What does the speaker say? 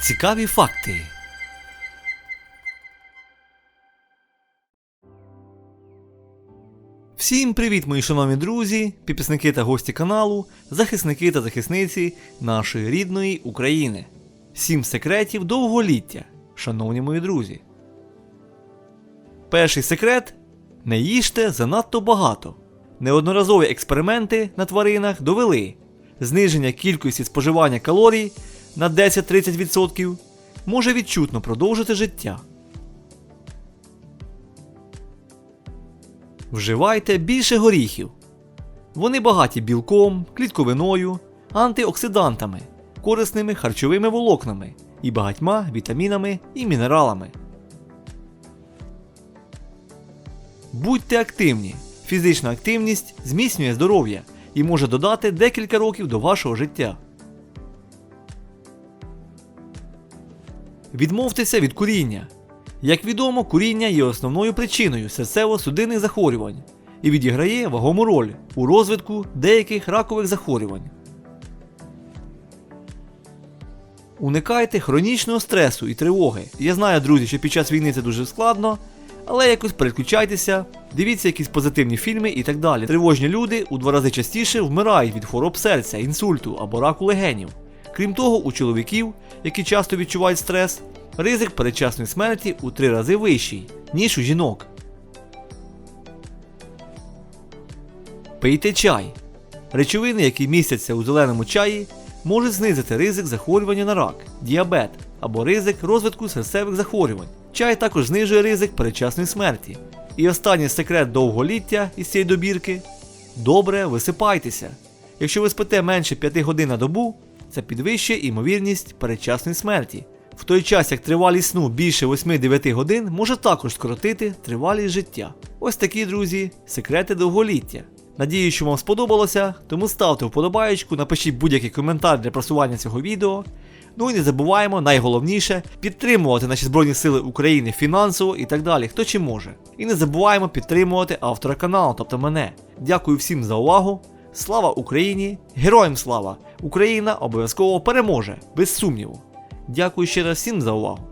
Цікаві факти. Всім привіт, мої шановні друзі, підписники та гості каналу, захисники та захисниці нашої рідної України. Сім секретів довголіття, шановні мої друзі. Перший секрет не їжте занадто багато. Неодноразові експерименти на тваринах довели зниження кількості споживання калорій на 10-30% може відчутно продовжити життя. Вживайте більше горіхів. Вони багаті білком, клітковиною, антиоксидантами, корисними харчовими волокнами і багатьма вітамінами і мінералами. Будьте активні. Фізична активність зміцнює здоров'я і може додати декілька років до вашого життя. Відмовтеся від куріння. Як відомо, куріння є основною причиною серцево-судинних захворювань і відіграє вагому роль у розвитку деяких ракових захворювань. Уникайте хронічного стресу і тривоги. Я знаю, друзі, що під час війни це дуже складно, але якось переключайтеся, дивіться якісь позитивні фільми і так далі. Тривожні люди у два рази частіше вмирають від хвороб серця, інсульту або раку легенів. Крім того, у чоловіків, які часто відчувають стрес, ризик передчасної смерті у три рази вищий, ніж у жінок. Пийте чай. Речовини, які містяться у зеленому чаї, можуть знизити ризик захворювання на рак, діабет або ризик розвитку серцевих захворювань. Чай також знижує ризик передчасної смерті. І останній секрет довголіття із цієї добірки добре висипайтеся. Якщо ви спите менше 5 годин на добу, це підвищує імовірність передчасної смерті. В той час, як тривалість сну більше 8-9 годин може також скоротити тривалість життя. Ось такі, друзі, секрети довголіття. Надію, що вам сподобалося, тому ставте вподобаєчку, напишіть будь-який коментар для просування цього відео. Ну і не забуваємо, найголовніше, підтримувати наші Збройні Сили України фінансово і так далі, хто чи може. І не забуваємо підтримувати автора каналу, тобто мене. Дякую всім за увагу. Слава Україні! Героям слава! Україна обов'язково переможе, без сумніву. Дякую ще раз всім за увагу.